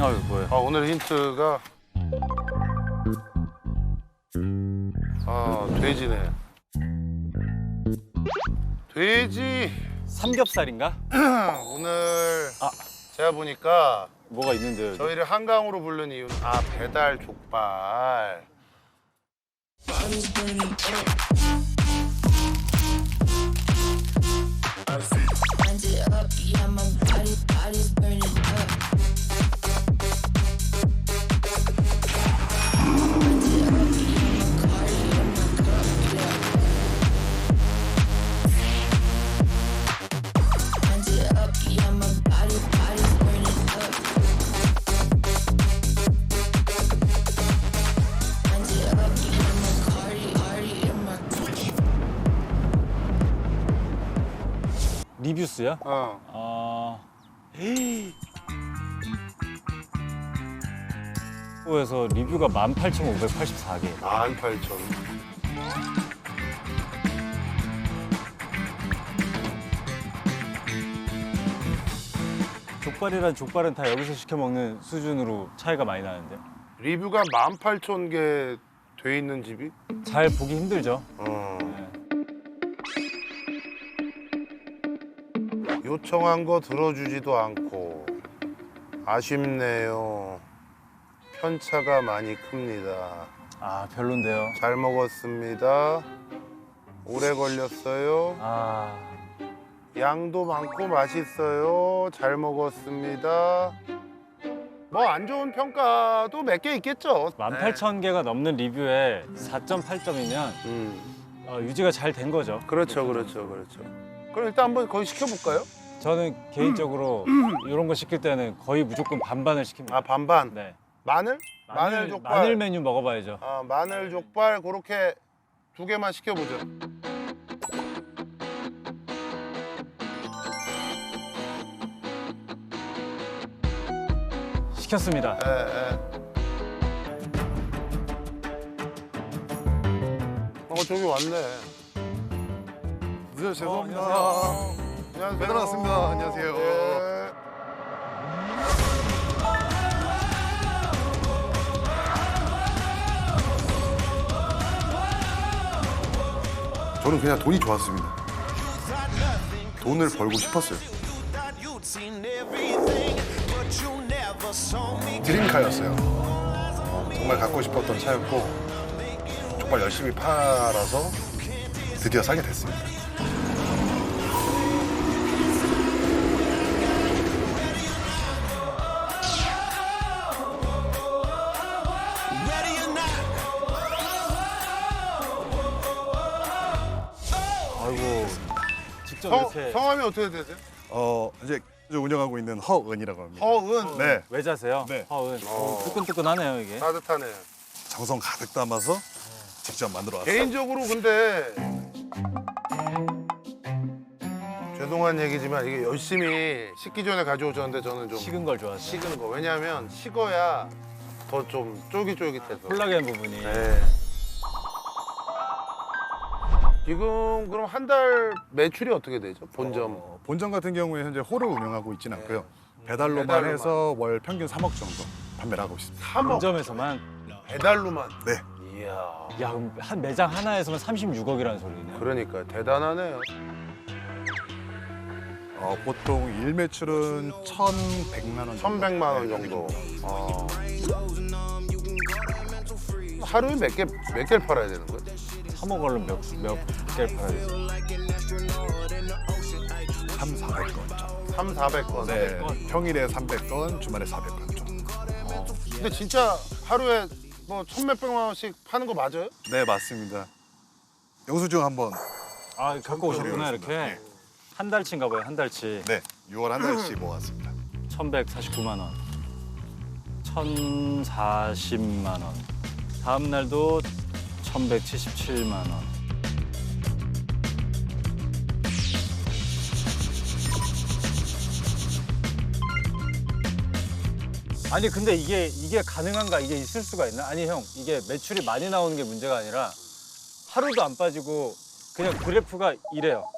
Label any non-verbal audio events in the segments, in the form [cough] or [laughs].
아유 뭐야? 아, 오늘 힌트가 아 돼지네. 돼지 삼겹살인가? [clears throat] 오늘 아. 제가 보니까 뭐가 있는데요? 여기? 저희를 한강으로 부른 이유는 아 배달 족발. Wind it up, yeah, my 리뷰스야? 어. 아. 에서 리뷰가 18,584개. 18,000. 족발이란 족발은 다 여기서 시켜 먹는 수준으로 차이가 많이 나는데. 리뷰가 18,000개 돼 있는 집이? 잘 보기 힘들죠. 어. 요청한 거 들어주지도 않고 아쉽네요. 편차가 많이 큽니다. 아 별론데요. 잘 먹었습니다. 오래 걸렸어요. 아 양도 많고 맛있어요. 잘 먹었습니다. 뭐 안 좋은 평가도 몇 개 있겠죠. 18,000개가 넘는 리뷰에 4.8점이면 음, 어, 유지가 잘 된 거죠. 그렇죠, 그렇죠, 그렇죠. 그럼 일단 한번 거기 시켜볼까요? 저는 개인적으로 이런 거 시킬 때는 거의 무조건 반반을 시킵니다. 아 반반. 네. 마늘? 마늘 족발. 마늘 메뉴 먹어봐야죠. 아 마늘 족발 그렇게 두 개만 시켜보죠. 시켰습니다. 예, 예. 어 저기 왔네. 네, 죄송합니다. 어, 안녕하세요. 배달 왔습니다. 안녕하세요. 예. 저는 그냥 돈이 좋았습니다. 돈을 벌고 싶었어요. 드림카였어요. 정말 갖고 싶었던 차였고 정말 열심히 팔아서 드디어 사게 됐습니다. 직접 성, 이렇게 성함이 어떻게 되세요? 어 이제 운영하고 있는 허은이라고 합니다. 허은. 네, 외자세요? 네. 허은. 어. 오, 뜨끈뜨끈하네요 이게. 따뜻하네. 정성 가득 담아서 직접 만들어 왔어요. 개인적으로 근데 죄송한 얘기지만 이게 열심히 식기 전에 가져오셨는데 저는 좀 식은 걸 좋아하세요. 식은 거 왜냐하면 식어야 더 좀 쫄깃쫄깃해서. 콜라겐 부분이. 네. 지금 그럼 한 달 매출이 어떻게 되죠? 본점. 어, 본점 같은 경우에 현재 홀을 운영하고 있지는 않고요. 배달로만, 배달로만. 해서 월 평균 3억 정도 판매를 하고 있습니다. 3억 본점에서만. 배달로만. 네, 이야. 야 그럼 한 매장 하나에서만 36억이라는 소리네. 그러니까 대단하네요. 어, 보통 일 매출은 1,100만 원. 정도. 1,100만 원 네, 정도. 어. 하루에 몇 개, 몇 개를 팔아야 되는 거예요? 3억 얼른 몇, 몇 개를 팔아야 되죠? 3, 400건 정도. 3, 400건. 네, 평일에 300건, 주말에 400건 정도. 근데 진짜 하루에 뭐 천몇백만 원씩 파는 거 맞아요? 네, 맞습니다. 영수증 한번. 아 갖고 오셨구나 이렇게. 네. 한 달치인가 봐요 한 달치. 네, 6월 한 달씩 모았습니다. 1,149만 원. 1,040만 원. 다음 날도 1,177만 원. 아니 근데 이게 이게 가능한가 이게 있을 수가 있나? 아니 형 이게 매출이 많이 나오는 게 문제가 아니라 하루도 안 빠지고 그냥 그래프가 이래요.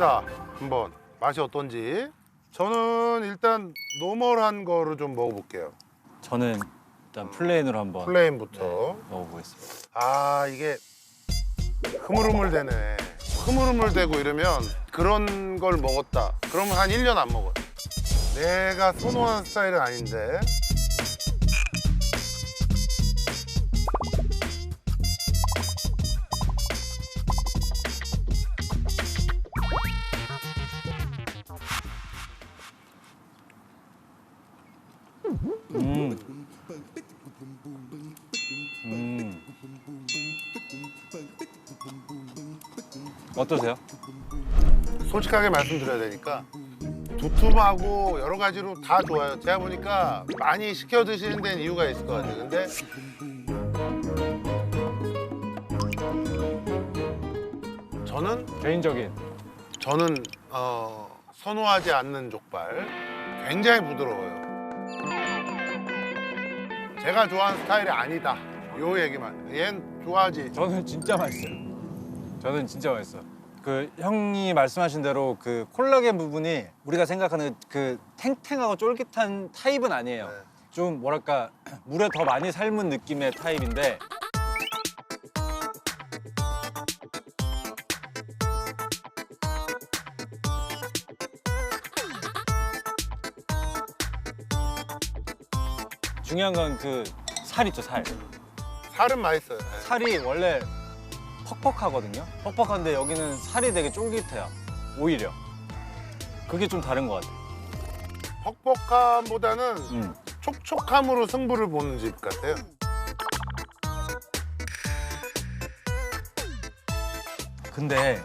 봅시다. 한번 맛이 어떤지. 저는 일단 노멀한 거를 좀 먹어볼게요. 저는 일단 플레인으로 한번 플레인부터. 먹어보겠습니다. 아 이게 흐물흐물 되네. 흐물흐물 되고 이러면 그런 걸 먹었다. 그러면 한 1년 안 먹어요. 내가 선호하는 스타일은 아닌데. 어떠세요? 솔직하게 말씀드려야 되니까 두툼하고 여러 가지로 다 좋아요. 제가 보니까 많이 시켜 드시는 데는 이유가 있을 것 같아요. 근데 저는 개인적인 저는 어, 선호하지 않는 족발 굉장히 부드러워요. 제가 좋아하는 스타일이 아니다. 요 얘기만. 얜 좋아하지. 저는 진짜 맛있어요. 저는 진짜 맛있어요. 그 형이 말씀하신 대로 그 콜라겐 부분이 우리가 생각하는 그 탱탱하고 쫄깃한 타입은 아니에요. 네. 좀 뭐랄까 물에 더 많이 삶은 느낌의 타입인데 중요한 건 그 살 있죠 살. 살은 맛있어요. 네. 살이 원래 퍽퍽하거든요. 퍽퍽한데 여기는 살이 되게 쫄깃해요. 오히려 그게 좀 다른 것 같아요. 퍽퍽함보다는 음. 촉촉함으로 승부를 보는 집 같아요. 근데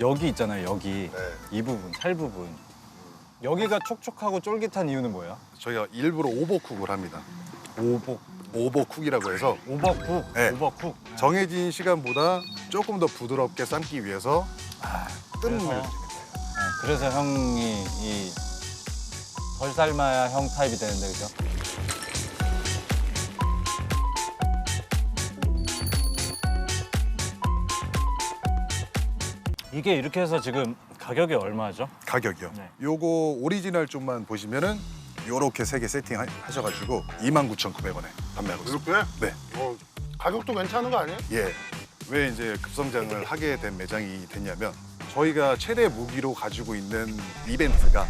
여기 있잖아요. 여기 네. 이 부분 살 부분 여기가 촉촉하고 쫄깃한 이유는 뭐예요? 저희가 일부러 오버쿡을 합니다. 오복 오버쿡이라고 해서 오버쿡 네. 오버쿡 정해진 시간보다 조금 더 부드럽게 삶기 위해서 뜸을 그래서? 들이는 거예요. 네, 그래서 형이 이덜 삶아야 형 타입이 되는데 그죠? 이게 이렇게 해서 지금 가격이 얼마죠? 가격이요. 네. 요거 오리지널 쪽만 보시면은 요렇게 세 개 세팅 하- 하셔가지고 29,900원에 판매하고 있습니다. 이렇게? 네. 어, 가격도 괜찮은 거 아니에요? 예. 왜 이제 급성장을 하게 된 매장이 됐냐면 저희가 최대 무기로 가지고 있는 이벤트가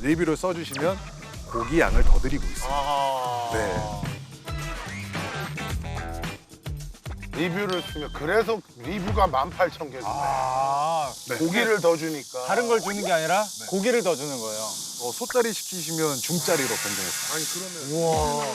리뷰를 써주시면 고기 양을 더 드리고 있어요. 아. 네. 리뷰를 쓰면 그래서 리뷰가 18,000개. 아 네. 고기를 더 주니까. 다른 걸 주는 게 아니라 고기를 더 주는 거예요. 어, 소짜리 시키시면 중짜리로 변경했어요. 아니 그러면 우와.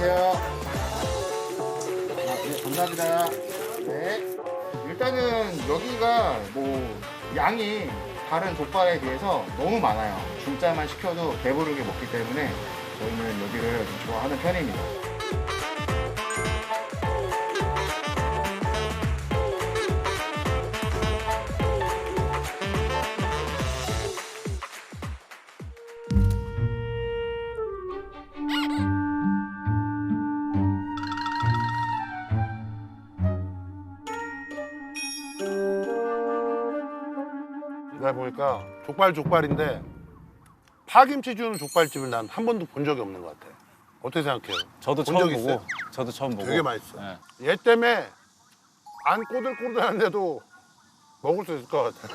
안녕하세요. 아, 네, 감사합니다. 네. 일단은 여기가 뭐 양이 다른 족발에 비해서 너무 많아요. 중짜만 시켜도 배부르게 먹기 때문에 저희는 여기를 좀 좋아하는 편입니다. 내가 보니까 족발 족발인데 파김치 주는 족발집을 난 한 번도 본 적이 없는 것 같아. 어떻게 생각해요? 저도 본 처음 적 보고 있어요? 저도 처음 보고 되게 맛있어. 네. 얘 때문에 안 꼬들꼬들한데도 먹을 수 있을 것 같아.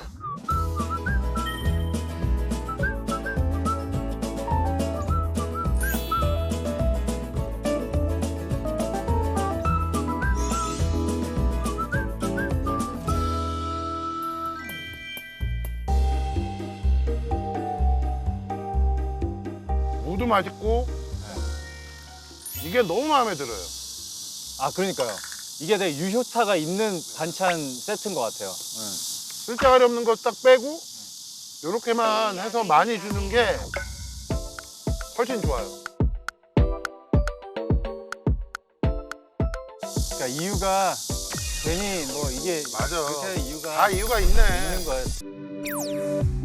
무도 맛있고 이게 너무 마음에 들어요. 아 그러니까요. 이게 되게 유효타가 있는 반찬 세트인 것 같아요. 네. 쓸데가리 없는 거 딱 빼고 이렇게만 해서 많이 주는 게 훨씬 좋아요. 그러니까 이유가 괜히 뭐 이게 맞아. 할 이유가 다 이유가 있네. 있는. 얼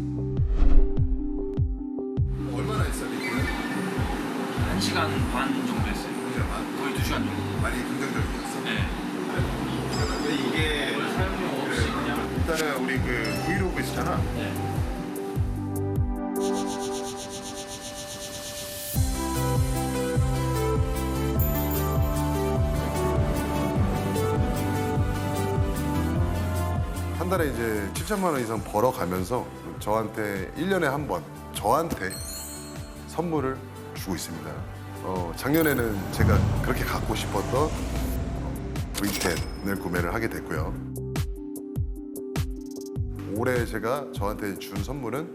시간 반 정도 했어요. 그러니까 거의 2시간 정도. 많이 긍정적이었어. 네. 근데 이게 사용료 없이 그 그냥 일단은 우리 그 브이로그 있잖아. 네. 한 달에 이제 7천만 원 이상 벌어가면서 저한테 1년에 한 번 저한테 선물을 주고 있습니다. 어, 작년에는 제가 그렇게 갖고 싶었던 V10을 구매를 하게 됐고요. 올해 제가 저한테 준 선물은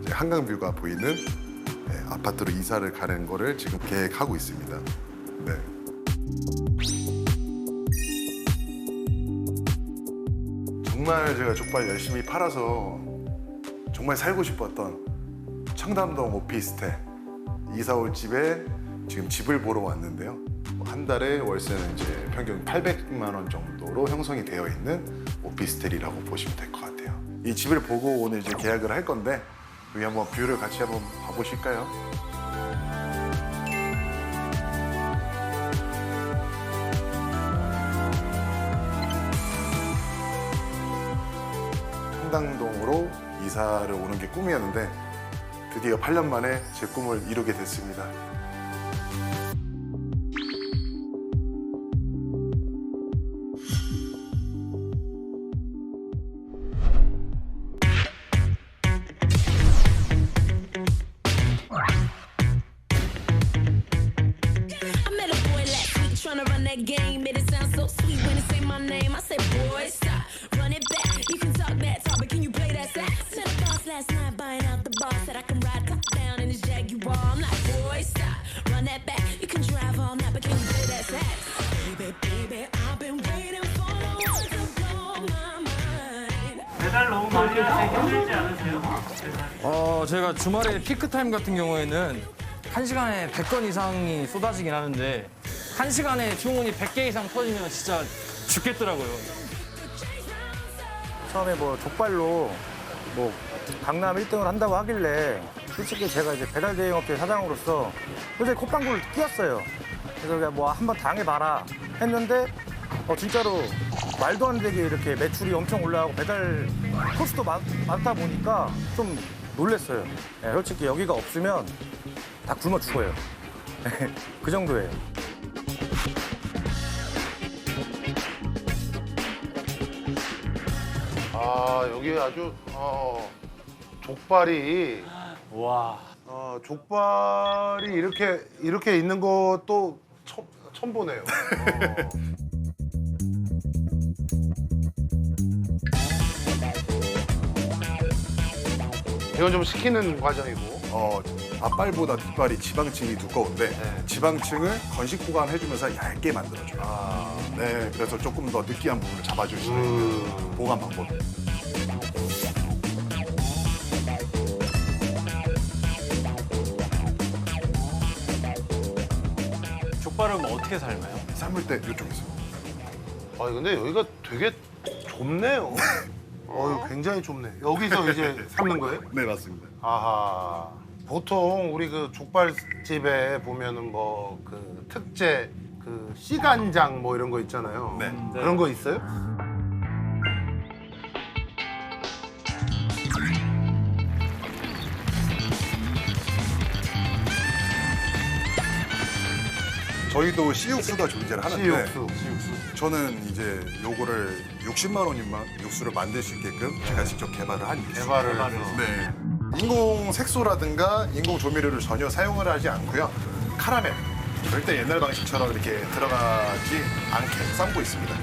이제 한강 뷰가 보이는 네, 아파트로 이사를 가는 거를 지금 계획하고 있습니다. 네. 정말 제가 족발 열심히 팔아서 정말 살고 싶었던 청담동 오피스텔 이사 올 집에 지금 집을 보러 왔는데요. 한 달에 월세는 이제 평균 800만 원 정도로 형성이 되어 있는 오피스텔이라고 보시면 될 것 같아요. 이 집을 보고 오늘 이제 계약을 할 건데 여기 한번 뷰를 같이 한번 봐보실까요? 청담동으로 이사를 오는 게 꿈이었는데 드디어 8년 만에 제 꿈을 이루게 됐습니다. That game. Made it sound so sweet when it say my name. I said, boy, stop, run it back. You can talk that talk, but can you play that sax? Met a boss last night buying out the bar. Said I can ride top down in his Jaguar. I'm like, boy, stop, run that back. You can drive all night, but can you play that sax? Baby, baby, I've been waiting for the one to blow my mind. 배달 너무 많이 하시기 힘들지 않으세요? 어, 저희가 주말에 피크 타임 같은 경우에는 한시간에 100건 이상이 쏟아지긴 하는데 한 시간에 주문이 100개 이상 터지면 진짜 죽겠더라고요. 처음에 뭐 족발로 뭐 강남 1등을 한다고 하길래 솔직히 제가 이제 배달 대행 업체 사장으로서 솔직히 콧방구를 끼었어요. 그래서 그냥 뭐 한번 당해봐라 했는데 어 진짜로 말도 안 되게 이렇게 매출이 엄청 올라가고 배달 코스도 많, 많다 보니까 좀 놀랬어요. 예, 솔직히 여기가 없으면 다 굶어 죽어요. [laughs] 그 정도예요. 아 여기 아주 어, 족발이 와. 어, 족발이 이렇게 이렇게 있는 것도 처음, 처음 보네요. 어. [laughs] 이건 좀 식히는 과정이고. 어, 앞발보다 뒷발이 지방층이 두꺼운데 네. 지방층을 건식 보관해주면서 얇게 만들어줘요. 아, 네, 그래서 조금 더 느끼한 부분을 잡아줄 수 있는 음. 보관 방법. 족발은 뭐 어떻게 삶아요? 삶을 때 이쪽에서. 아 근데 여기가 되게 좁네요. [laughs] 어, 굉장히 좁네. 여기서 이제 [laughs] 삶는 거예요? 네, 맞습니다. 아하. 보통 우리 그 족발집에 보면은 뭐 그 특제 그 씨간장 뭐 이런 거 있잖아요. 네. 그런 거 있어요? 저희도 씨육수가 존재를 하는데 씨육수. 저는 이제 요거를 60만 원인만 육수를 만들 수 있게끔 제가 직접 개발을 한 육수. 개발을 해서. 네. 인공 색소라든가 인공 조미료를 전혀 사용을 하지 않고요. 카라멜. 절대 옛날 방식처럼 이렇게 들어가지 않게 삶고 있습니다.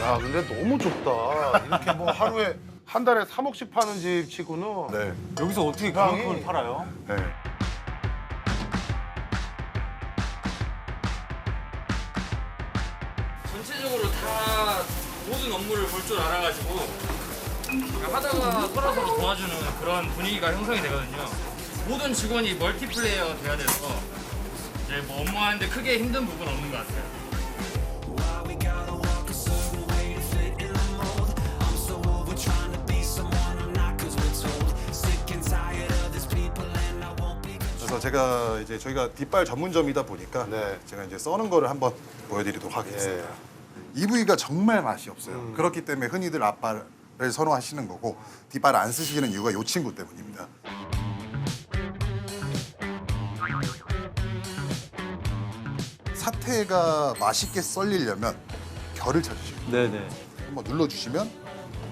야, 근데 너무 좁다. 이렇게 뭐 [laughs] 하루에 한 달에 3억씩 파는 집 치고는 네. 여기서 어떻게 그만큼을 팔아요? 네. 전체적으로 다 모든 업무를 볼 줄 알아가지고 하다가 서로 서로 도와주는 그런 분위기가 형성이 되거든요. 모든 직원이 멀티플레이어가 돼야 돼서 이제 네, 뭐 업무하는데 크게 힘든 부분 없는 것 같아요. 그래서 제가 이제 저희가 뒷발 전문점이다 보니까 네. 제가 이제 써는 거를 한번 보여드리도록 하겠습니다. 이 부위가 정말 맛이 없어요. 그렇기 때문에 흔히들 앞발 을 선호하시는 거고 뒷발 안 쓰시는 이유가 이 친구 때문입니다. 사태가 맛있게 썰리려면 결을 찾으시고 네네. 한번 눌러주시면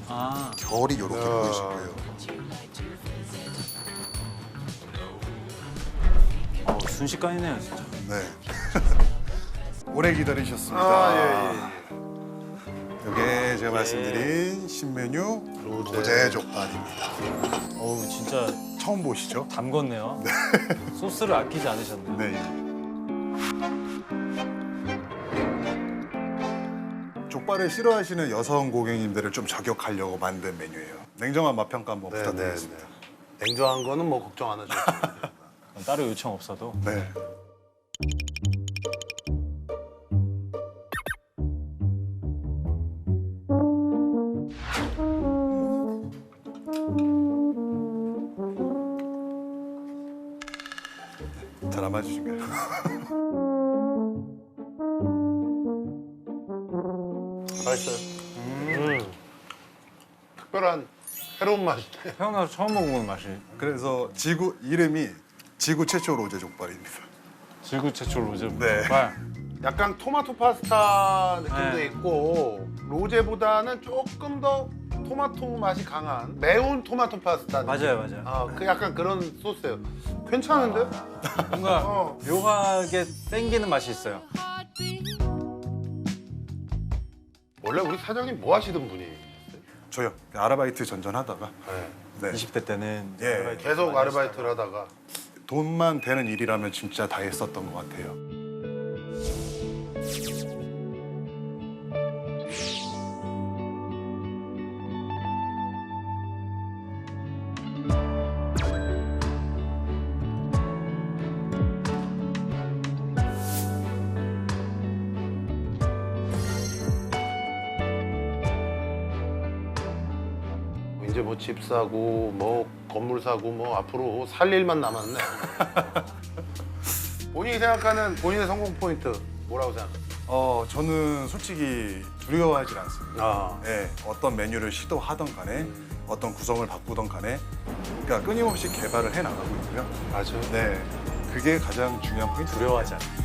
아. 결이 이렇게 야. 보이실 거예요. 어, 순식간이네요 진짜. 네. 오래 기다리셨습니다. 아, 예, 예. 이게 제가 말씀드린 신메뉴 로제. 족발입니다. 어우 진짜 처음 보시죠? 담궜네요. [laughs] 소스를 아끼지 않으셨네요. 네. 족발을 싫어하시는 여성 고객님들을 좀 저격하려고 만든 메뉴예요. 냉정한 맛 평가 한번 네, 네, 부탁드리겠습니다. 네. 냉정한 거는 뭐 걱정 안 하죠. [laughs] 따로 요청 없어도. 네. 잘안 맞으신가요? [laughs] 맛있어요. 음. 특별한 새로운 맛이네. 태어나서 처음 먹어보는 맛이 그래서 지구 이름이 지구 최초 로제 족발입니다. 질구 최초 로제 네. 족발. 약간 토마토 파스타 느낌도 네. 있고 로제보다는 조금 더 토마토 맛이 강한 매운 토마토 파스타. 맞아요, 맞아요. 아, 그 약간 그런 소스예요. 괜찮은데? 뭔가 어. 묘하게 땡기는 맛이 있어요. 원래 우리 사장님 뭐 하시던 분이? 저요 아르바이트 전전하다가 네. 네. 20대 때는 예. 아르바이트 계속 아르바이트를 하다가 돈만 되는 일이라면 진짜 다 했었던 것 같아요. 이제 뭐 집 사고 뭐 건물 사고 뭐 앞으로 살 일만 남았네. [laughs] 본인이 생각하는 본인의 성공 포인트 뭐라고 생각하세요? 어 저는 솔직히 두려워하지 않습니다. 아, 예, 어떤 메뉴를 시도하던 간에 어떤 구성을 바꾸던 간에 그러니까 끊임없이 개발을 해 나가고 있고요. 맞아요. 네, 그게 가장 중요한 포인트. 두려워하지 않아요.